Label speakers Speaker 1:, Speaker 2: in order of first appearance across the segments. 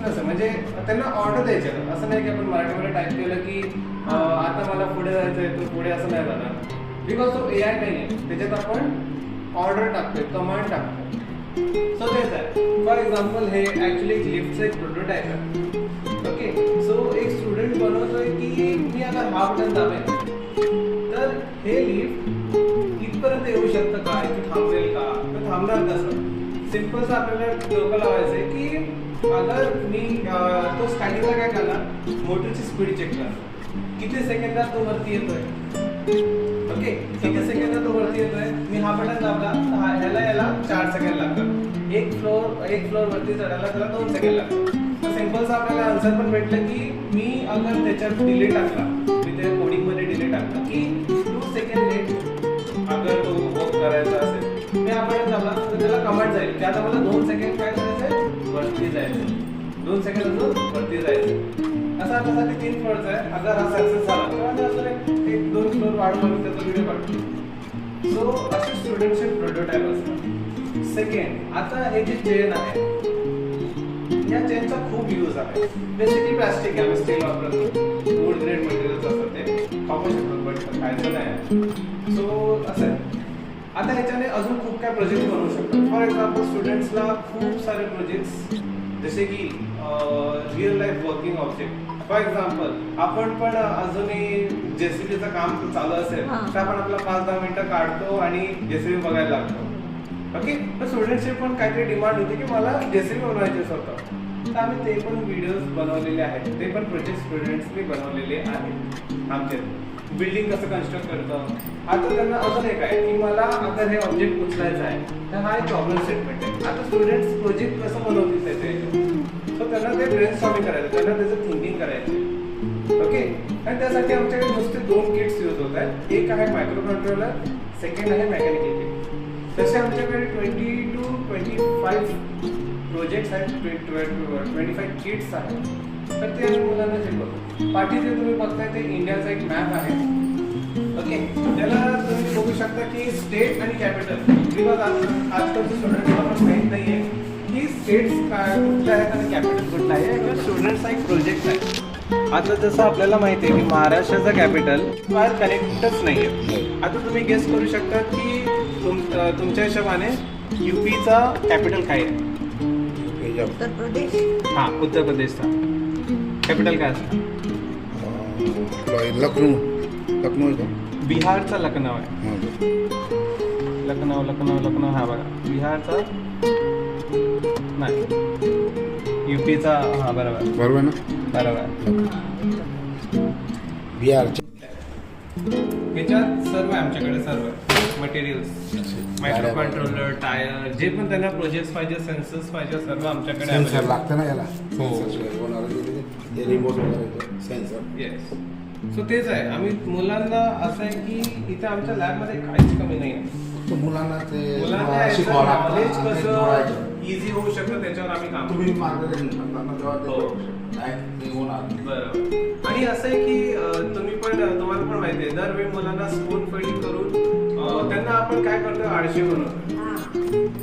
Speaker 1: नसतं म्हणजे त्यांना ऑर्डर द्यायच्या असं नाही की आपण मराठीमध्ये टाईप केलं की आता मला पुढे जायचं आहे तर पुढे असं नाही जाणार. बिकॉज तो ए आय नाही आहे. त्याच्यात आपण ऑर्डर टाकतोय कमांड टाकतोय. सो तेच आहे. फॉर एक्झाम्पल हे ॲक्च्युली एक लिफ्टचं एक प्रोटोटाईप आहे. ओके सो एक स्टुडंट बनवतोय की मी आता हा बटन दाबेन. तर हे लिफ्ट इथपर्यंत येऊ शकतं का? इथे थांबेल का? तर थांबणार कसं? सिंपल आपल्याला डोकं लावायचं आहे की अगर मी तो स्टार्टिंगला काय करणार मोटरची स्पीड चेक करणार किती सेकंदात तो वरती येतोय? ओके किती सेकंदात तो वरती येतोय? मी हा बटन दाबला हा याला याला चार सेकंद लागतात. एक फ्लोर एक फ्लोर वरती चढायला त्याला दोन सेकंद लागतात. तर सिम्पलचा आपल्याला आन्सर पण भेटलं की मी अगर त्याच्यात डिले टाकला मी त्या कोडिंगमध्ये डिले टाकला की टू सेकंड लेट अगर तो वर्क करायचा असेल मी हा बटन दाबला तर त्याला कमांड जाईल. की आता मला दोन सेकंड काय वरती जायचं दोन सेकंड अजून हो, वरती जायचं असा असं आपल्यासाठी तीन फ्लोअरचा आहे. अगर हा सक्सेस झाला. तर आम्ही अजून एक दोन फ्लोअर वाढवून त्याचा व्हिडिओ पाठवतो. सो असे स्टुडंटचे प्रोटोटाईप असतात सेकंड आता हे जे चेन आहे या चेनचा खूप यूज आहे. बेसिकली प्लास्टिक आहे स्टील वापरतो वूड ग्रेड मटेरियल्स असतात ते. खाऊ शकतो बट खायचं नाही आहे. आता ह्याच्याने अजून खूप काय प्रोजेक्ट बनवू शकतो फॉर एक्झाम्पल स्टुडंट्सला खूप सारे प्रोजेक्ट्स जसे की real life working object for example आपण पण अजूनही जेसीबीचं काम चालू असेल. तर आपण आपला पाच दहा मिनिटं काढतो आणि जेसीबी बघायला लागतो. ओके तर स्टुडंट्सची पण काहीतरी डिमांड होती की मला जेसीबी बनवायचे स्वतः तर आम्ही ते पण व्हिडिओज बनवलेले आहेत. ते पण प्रोजेक्ट स्टुडंट्सनी बनवलेले आहेत. आमचे. बिल्डिंग कसं कन्स्ट्रक्ट करतं? आता त्यांना अजून एक आहे की मला आता हे ऑब्जेक्ट उचलायचं आहे. तर हा एक प्रॉब्लेम स्टेटमेंट आहे. आता स्टुडंट्स प्रोजेक्ट कसं बनवतील त्याचे सो त्यांना ते ब्रेन स्टॉमिंग करायचं. त्यांना त्याचं थिंकिंग करायचं ओके आणि त्यासाठी आमच्याकडे नुसते दोन किट्स यूज होत आहेत. एक आहे मायक्रो कंट्रोलर सेकंड आहे मेकॅनिकल किट तसे आमच्याकडे twenty two twenty five projects आहेत ट्वेंटी फाईव्ह किट्स आहेत. तर ते मुलांना शिकवतो. पाठीचे तुम्ही बघताय ते इंडियाचा एक मॅप आहे. ओके त्याला तुम्ही बघू शकता की स्टेट आणि कॅपिटल बिकॉज आजकाल आजकालचे स्टुडंटला पण माहीत नाही आहे की स्टेट्स काय कुठल्या आहेत आणि कॅपिटल कुठलं आहे. किंवा स्टुडंट्सचा एक प्रोजेक्ट आहे. आता जसं आपल्याला माहिती आहे की महाराष्ट्राचं कॅपिटल फार कनेक्टच नाही आहे आता तुम्ही गेस करू शकता की तुम तुमच्या हिशोबाने यू पीचा कॅपिटल काय आहे?
Speaker 2: उत्तर प्रदेश.
Speaker 1: हां उत्तर प्रदेशचा. कॅपिटल काय असतं?
Speaker 3: लखनऊ. लखनऊ आहे का
Speaker 1: बिहारचा लखनौ आहे.
Speaker 3: हां.
Speaker 1: लखनौ लखनौ लखनौ हा बघा. बिहारचा? नाही. युपीचा हा बरोबर.
Speaker 3: बरोबर आहे ना?
Speaker 1: बरोबर.
Speaker 3: बिहारचे.
Speaker 1: ह्याच्यात सर्व आहे आमच्याकडे सर्व. मटेरियल्स मायक्रो कंट्रोलर टायर जे पण त्यांना प्रोजेक्ट पाहिजे सेन्सर्स पाहिजे सर्व आमच्याकडे
Speaker 3: सेन्सर लागतं ना याला?
Speaker 1: हो.
Speaker 3: रिमोट वगैरे सेन्सर
Speaker 1: येस सो तेच आहे. आम्ही मुलांना असं आहे की इथे आमच्या लॅबमध्ये काहीच कमी नाही आहे.
Speaker 3: मुलांना ते
Speaker 1: मुलांना
Speaker 3: शिकवावं लागतं.
Speaker 1: नॉलेज
Speaker 3: आणि ते
Speaker 1: कसं. इझी होऊ शकतं त्याच्यावर आम्ही काम
Speaker 3: तुम्ही मार्गदर्शन करताना तेव्हा ते
Speaker 1: हो.
Speaker 3: करू शकता. नाही ते होणार नाही.
Speaker 1: बरोबर. आणि असं आहे की अं, तुम्ही पण तुम्हाला पण माहिती आहे दरवेळी मुलांना स्पून फिडिंग करून त्यांना आपण काय करतो आळशी बनवतो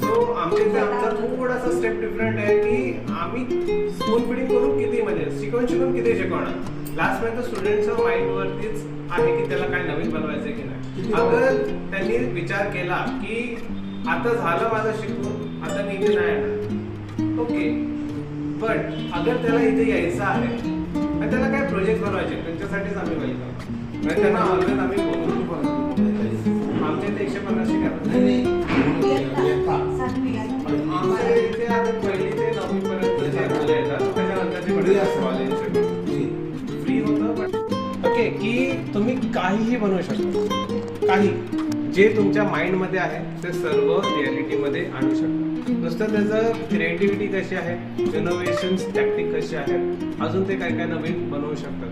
Speaker 1: सो आमच्या इथे आमचा थोडासा स्टेप डिफरंट आहे की आम्ही स्पून फिडिंग करून किती म्हणजे शिकवून शिकवून किती शिकवणार? लास्ट पर्यंत स्टुडंटच्या माइंड वरतीच आहे की त्याला काय नवीन बनवायचं की नाही. अगर त्यांनी विचार केला की आता झालं माझं शिकून आता मी इथे नाही येणार. ओके बट अगर त्याला इथे यायचं आहे आणि त्याला काय प्रोजेक्ट बनवायचे? त्यांच्यासाठीच आम्ही वेलकम म्हणजे त्यांना ऑलवेज आम्ही बोलून काहीही बनवू शकता. काही. जे तुमच्या माइंडमध्ये आहे ते सर्व रियालिटीमध्ये आणू शकता. नुसतं त्याचं क्रिएटिव्हिटी कशी आहे इनोव्हेशन्स टॅक्टिक कशी आहेत अजून ते काय काय नवीन बनवू शकतात.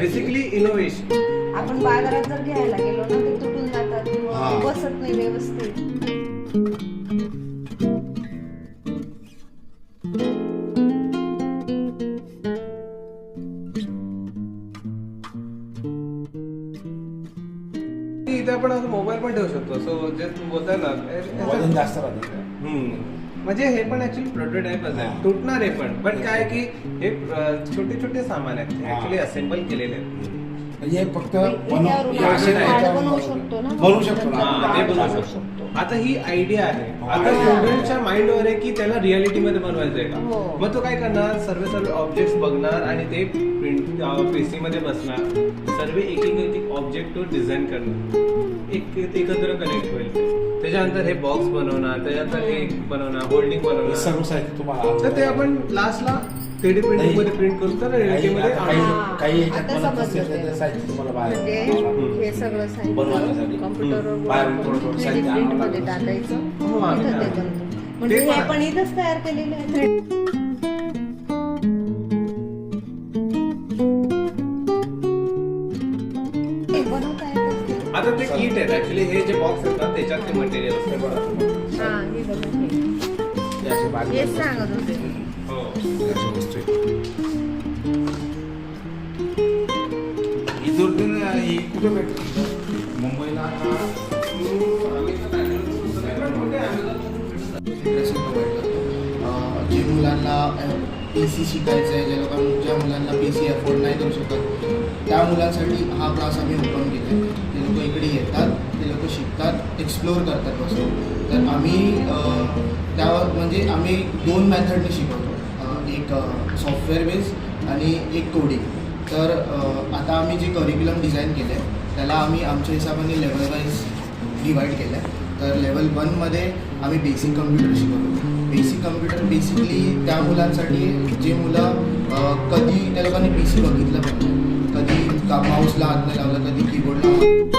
Speaker 1: बेसिकली इनोव्हेशन
Speaker 2: आपण बाजारात जर घ्यायला गेलो ना ते तुटून जातात. बसत नाही व्यवस्थित.
Speaker 1: इथे आपण असं मोबाईल पण ठेवू शकतो. सो जे तुम्ही बोलताय ना
Speaker 3: वजन जास्त राहतं
Speaker 1: हम्म. म्हणजे हे पण ऍक्च्युली प्रोटोटाईपच आहे. तुटणार आहे पण. पण काय की हे अं, छोटे छोटे सामान आहेत.
Speaker 3: हा.
Speaker 1: ऍक्च्युली असेंबल केलेले आहेत.
Speaker 3: म्हणजे हे फक्त बनव-
Speaker 2: शकतो ना.
Speaker 1: हा, आता ही आयडिया आहे
Speaker 3: हा.
Speaker 1: आता
Speaker 3: हा.
Speaker 1: स्टुडंटच्या माइंडवर आहे की त्याला रियालिटी मध्ये बनवायचं आहे
Speaker 2: हो.
Speaker 1: का मग तो काय करणार सर्व सर्व ऑब्जेक्ट्स बघणार आणि ते प्रिंट पीसी मध्ये बसणार सर्व एक एक ऑब्जेक्ट तो डिझाईन करणार एक एक- एकत्र कनेक्ट होईल ते. त्याच्यानंतर हे बॉक्स बनवणार त्याच्यानंतर हे बनवणार होल्डिंग
Speaker 3: हे
Speaker 1: बनवणार
Speaker 3: सर्व साहित्य तुम्हाला
Speaker 1: तर ते आपण लास्टला थ्री डी प्रिंटिंगमध्ये प्रिंट करू तर
Speaker 3: काही काही
Speaker 2: हा.
Speaker 3: काही याच्यात
Speaker 2: आता समजलं ते.
Speaker 3: साहित्य तुम्हाला बाहेर
Speaker 2: म्हणजे हे सगळं साहित्य
Speaker 3: बनवण्यासाठी.
Speaker 2: कॉम्प्युटरवर
Speaker 3: बाहेरून थोडं थोडं
Speaker 2: थ्री
Speaker 3: साहित्य
Speaker 2: प्रिंट
Speaker 3: आणावं
Speaker 2: मध्ये
Speaker 3: लागतं.
Speaker 2: टाकायचं
Speaker 1: हो,
Speaker 2: ते. बनतं. म्हणजे
Speaker 1: ते
Speaker 2: हे
Speaker 1: पण
Speaker 2: आपण इथंच तयार केलेलं आहे हे बनवता येत असते.
Speaker 1: आता ते किट आहेत ऍक्च्युली हे जे बॉक्स आहेत ना त्याच्यात ते मटेरियल असतं
Speaker 3: बघा तुम्हाला.
Speaker 2: हा हे हे.
Speaker 3: हे
Speaker 2: सांगत होते
Speaker 1: ही
Speaker 3: दुर्बीण ही कुठे मुंबईला
Speaker 4: जे मुलांना पी सी शिकायचं आहे ज्या लोकांना ज्या मुलांना पी सी अफोर्ड नाही करू शकत त्या मुलांसाठी हा क्लास आम्ही ओपन केला आहे ते लोक इकडे येतात ते लोक शिकतात एक्सप्लोअर करतात बसून. तर आम्ही त्या त्यावर म्हणजे आम्ही दोन मॅथडने शिकवतो. एक सॉफ्टवेअर बेस आणि एक कोडिंग तर आता आम्ही जे करिक्युलम डिझाईन केलं आहे त्याला आम्ही आमच्या हिशोबाने लेवल वाईज डिवाईड केलं आहे तर लेवल वनमध्ये आम्ही बेसिक कम्प्युटर शिकवतो. बेसिक कम्प्युटर बेसिकली त्या मुलांसाठी जे मुलं कधी त्या लोकांनी पी सी बघितलं पाहिजे. कधी का माऊसला हात नाही लावला कधी कीबोर्डला